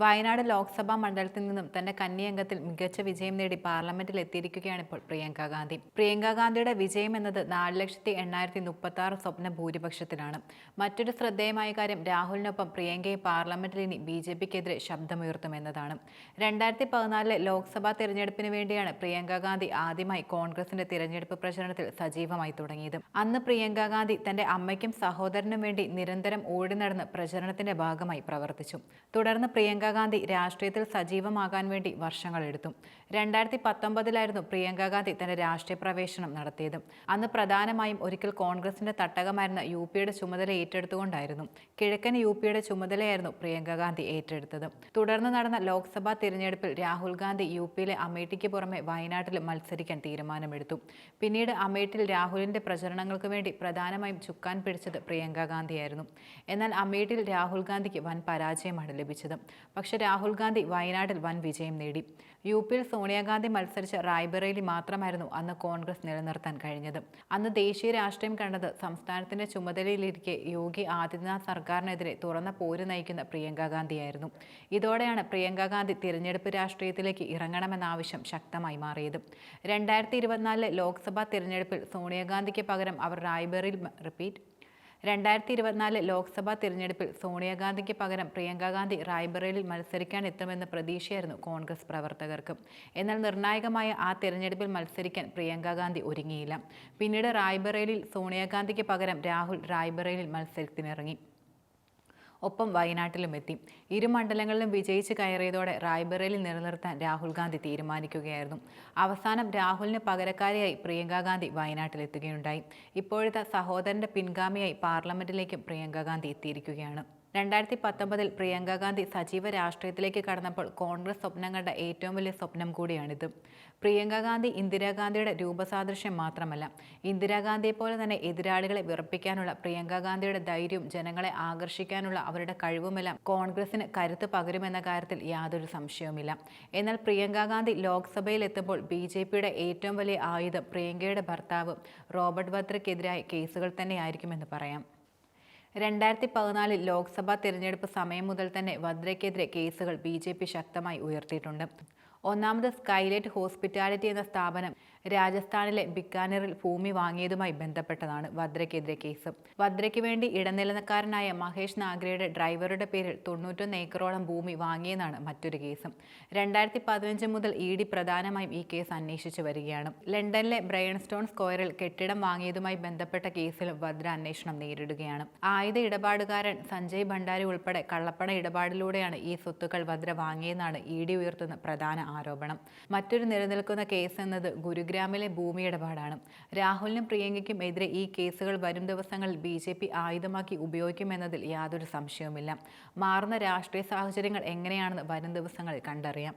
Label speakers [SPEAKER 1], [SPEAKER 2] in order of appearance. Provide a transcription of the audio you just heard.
[SPEAKER 1] വയനാട് ലോക്സഭാ മണ്ഡലത്തിൽ നിന്നും തന്റെ കന്നിയംഗത്തിൽ മികച്ച വിജയം നേടി പാർലമെന്റിൽ എത്തിയിരിക്കുകയാണ് ഇപ്പോൾ പ്രിയങ്ക ഗാന്ധി. പ്രിയങ്ക ഗാന്ധിയുടെ വിജയം എന്നത് നാല് ലക്ഷത്തി എണ്ണായിരത്തി മുപ്പത്തി ആറ് സ്വപ്ന ഭൂരിപക്ഷത്തിലാണ്. മറ്റൊരു ശ്രദ്ധേയമായ കാര്യം രാഹുലിനൊപ്പം പ്രിയങ്കയെ പാർലമെന്റിൽ ഇനി ബി ജെ പിക്കെതിരെ ശബ്ദമുയർത്തുമെന്നതാണ്. രണ്ടായിരത്തി പതിനാലിലെ ലോക്സഭാ തെരഞ്ഞെടുപ്പിന് വേണ്ടിയാണ് പ്രിയങ്ക ഗാന്ധി ആദ്യമായി കോൺഗ്രസിന്റെ തിരഞ്ഞെടുപ്പ് പ്രചരണത്തിൽ സജീവമായി തുടങ്ങിയത്. അന്ന് പ്രിയങ്ക ഗാന്ധി തന്റെ അമ്മയ്ക്കും സഹോദരനും വേണ്ടി നിരന്തരം ഓടി നടന്ന് പ്രചരണത്തിന്റെ ഭാഗമായി പ്രവർത്തിച്ചു. തുടർന്ന് പ്രിയങ്ക ഗാന്ധി രാഷ്ട്രീയത്തിൽ സജീവമാകാൻ വേണ്ടി വർഷങ്ങളെടുത്തു രണ്ടായിരത്തി പത്തൊമ്പതിലായിരുന്നു പ്രിയങ്ക ഗാന്ധി തന്റെ രാഷ്ട്രീയ പ്രവേശനം നടത്തിയത്. അന്ന് പ്രധാനമായും ഒരിക്കൽ കോൺഗ്രസിന്റെ തട്ടകമായിരുന്ന യു പിയുടെ ചുമതല ഏറ്റെടുത്തുകൊണ്ടായിരുന്നു. കിഴക്കൻ യു പിയുടെ ചുമതലയായിരുന്നു പ്രിയങ്ക ഗാന്ധി ഏറ്റെടുത്തത്. തുടർന്ന് നടന്ന ലോക്സഭാ തിരഞ്ഞെടുപ്പിൽ രാഹുൽ ഗാന്ധി യു പിയിലെ അമേഠിക്ക് പുറമെ വയനാട്ടിൽ മത്സരിക്കാൻ തീരുമാനമെടുത്തു. പിന്നീട് അമേഠിൽ രാഹുലിന്റെ പ്രചരണങ്ങൾക്ക് വേണ്ടി പ്രധാനമായും ചുക്കാൻ പിടിച്ചത് പ്രിയങ്ക ഗാന്ധിയായിരുന്നു എന്നാൽ അമേഠിൽ രാഹുൽ ഗാന്ധിക്ക് വൻ പരാജയമാണ് ലഭിച്ചത്. പക്ഷേ രാഹുൽ ഗാന്ധി വയനാട്ടിൽ വൻ വിജയം നേടി. യു പിയിൽ സോണിയാഗാന്ധി മത്സരിച്ച റായ്ബറേലി മാത്രമായിരുന്നു അന്ന് കോൺഗ്രസ് നിലനിർത്താൻ കഴിഞ്ഞത്. അന്ന് ദേശീയ രാഷ്ട്രീയം കണ്ടത് സംസ്ഥാനത്തിന്റെ ചുമതലയിലിരിക്കെ യോഗി ആദിത്യനാഥ് സർക്കാരിനെതിരെ തുറന്ന പോര് നയിക്കുന്ന പ്രിയങ്ക ഗാന്ധിയായിരുന്നു. ഇതോടെയാണ് പ്രിയങ്ക ഗാന്ധി തിരഞ്ഞെടുപ്പ് രാഷ്ട്രീയത്തിലേക്ക് ഇറങ്ങണമെന്ന ആവശ്യം ശക്തമായി മാറിയത്. രണ്ടായിരത്തി ഇരുപത്തിനാലിലെ ലോക്സഭാ തിരഞ്ഞെടുപ്പിൽ സോണിയാഗാന്ധിക്ക് പകരം അവർ റായ്ബറിൽ റിപ്പീറ്റ് രണ്ടായിരത്തി ഇരുപത്തിനാല് ലോക്സഭാ തിരഞ്ഞെടുപ്പിൽ സോണിയാഗാന്ധിക്ക് പകരം പ്രിയങ്ക ഗാന്ധി റായ്ബറേലിൽ മത്സരിക്കാൻ എത്തുമെന്ന പ്രതീക്ഷയായിരുന്നു കോൺഗ്രസ് പ്രവർത്തകർക്ക്. എന്നാൽ നിർണായകമായ ആ തിരഞ്ഞെടുപ്പിൽ മത്സരിക്കാൻ പ്രിയങ്ക ഗാന്ധി ഒരുങ്ങിയില്ല. പിന്നീട് റായ്ബറേലിൽ സോണിയാഗാന്ധിക്ക് പകരം രാഹുൽ റായ്ബറേലിൽ മത്സരത്തിനിറങ്ങി. ഒപ്പം വയനാട്ടിലും എത്തി. ഇരു മണ്ഡലങ്ങളിലും വിജയിച്ച് കയറിയതോടെ റായ്ബറേലി നിലനിർത്താൻ രാഹുൽ ഗാന്ധി തീരുമാനിക്കുകയായിരുന്നു. അവസാനം രാഹുലിന് പകരക്കാരിയായി പ്രിയങ്ക ഗാന്ധി വയനാട്ടിലെത്തുകയുണ്ടായി ഇപ്പോഴത്തെ സഹോദരന്റെ പിൻഗാമിയായി പാർലമെന്റിലേക്കും പ്രിയങ്ക ഗാന്ധി എത്തിയിരിക്കുകയാണ്. രണ്ടായിരത്തി പത്തൊമ്പതിൽ പ്രിയങ്ക ഗാന്ധി സജീവ രാഷ്ട്രീയത്തിലേക്ക് കടന്നപ്പോൾ കോൺഗ്രസ് സ്വപ്നങ്ങളുടെ ഏറ്റവും വലിയ സ്വപ്നം കൂടിയാണിത്. പ്രിയങ്ക ഗാന്ധി ഇന്ദിരാഗാന്ധിയുടെ രൂപസാദൃശ്യം മാത്രമല്ല ഇന്ദിരാഗാന്ധിയെ പോലെ തന്നെ എതിരാളികളെ വിറപ്പിക്കാനുള്ള പ്രിയങ്ക ഗാന്ധിയുടെ ധൈര്യവും ജനങ്ങളെ ആകർഷിക്കാനുള്ള അവരുടെ കഴിവുമെല്ലാം കോൺഗ്രസിന് കരുത്ത് പകരുമെന്ന കാര്യത്തിൽ യാതൊരു സംശയവുമില്ല. എന്നാൽ പ്രിയങ്ക ഗാന്ധി ലോക്സഭയിൽ എത്തുമ്പോൾ ബി ജെ പിയുടെ ഏറ്റവും വലിയ ആയുധം പ്രിയങ്കയുടെ ഭർത്താവ് റോബർട്ട് വദ്രയ്ക്കെതിരായ കേസുകൾ തന്നെയായിരിക്കുമെന്ന് പറയാം. രണ്ടായിരത്തി പതിനാലിൽ ലോക്സഭാ തിരഞ്ഞെടുപ്പ് സമയം മുതൽ തന്നെ വദ്രയ്ക്കെതിരെ കേസുകൾ ബി ശക്തമായി ഉയർത്തിയിട്ടുണ്ട്. ഒന്നാമത് സ്കൈലൈറ്റ് ഹോസ്പിറ്റാലിറ്റി എന്ന സ്ഥാപനം രാജസ്ഥാനിലെ ബിക്കാനറിൽ ഭൂമി വാങ്ങിയതുമായി ബന്ധപ്പെട്ടതാണ് വദ്രയ്ക്കെതിരെ കേസ്. വദ്രയ്ക്ക് വേണ്ടി ഇടനിലക്കാരനായ മഹേഷ് നാഗ്രയുടെ ഡ്രൈവറുടെ പേരിൽ തൊണ്ണൂറ്റൊന്ന് ഏക്കറോളം ഭൂമി വാങ്ങിയെന്നാണ് മറ്റൊരു കേസ്. രണ്ടായിരത്തി പതിനഞ്ച് മുതൽ ഇ ഡി പ്രധാനമായും ഈ കേസ് അന്വേഷിച്ചു വരികയാണ്. ലണ്ടനിലെ ബ്രയൺസ്റ്റോൺ സ്ക്വയറിൽ കെട്ടിടം വാങ്ങിയതുമായി ബന്ധപ്പെട്ട കേസിലും വദ്ര അന്വേഷണം നേരിടുകയാണ്. ആയുധ ഇടപാടുകാരൻ സഞ്ജയ് ഭണ്ഡാരി ഉൾപ്പെടെ കള്ളപ്പണ ഇടപാടിലൂടെയാണ് ഈ സ്വത്തുക്കൾ വദ്ര വാങ്ങിയെന്നാണ് ഇ ഡി ഉയർത്തുന്ന പ്രധാന ആരോപണം. മറ്റൊരു നിലനിൽക്കുന്ന കേസ് എന്നത് ഗുരുഗ്രാമിലെ ഭൂമി ഇടപാടാണ്. രാഹുലിനും പ്രിയങ്കയ്ക്കും എതിരെ ഈ കേസുകൾ വരും ദിവസങ്ങളിൽ ബി ജെ പി ആയുധമാക്കി ഉപയോഗിക്കുമെന്നതിൽ യാതൊരു സംശയവുമില്ല. മാറുന്ന രാഷ്ട്രീയ സാഹചര്യങ്ങൾ എങ്ങനെയാണെന്ന് വരും ദിവസങ്ങളിൽ കണ്ടറിയാം.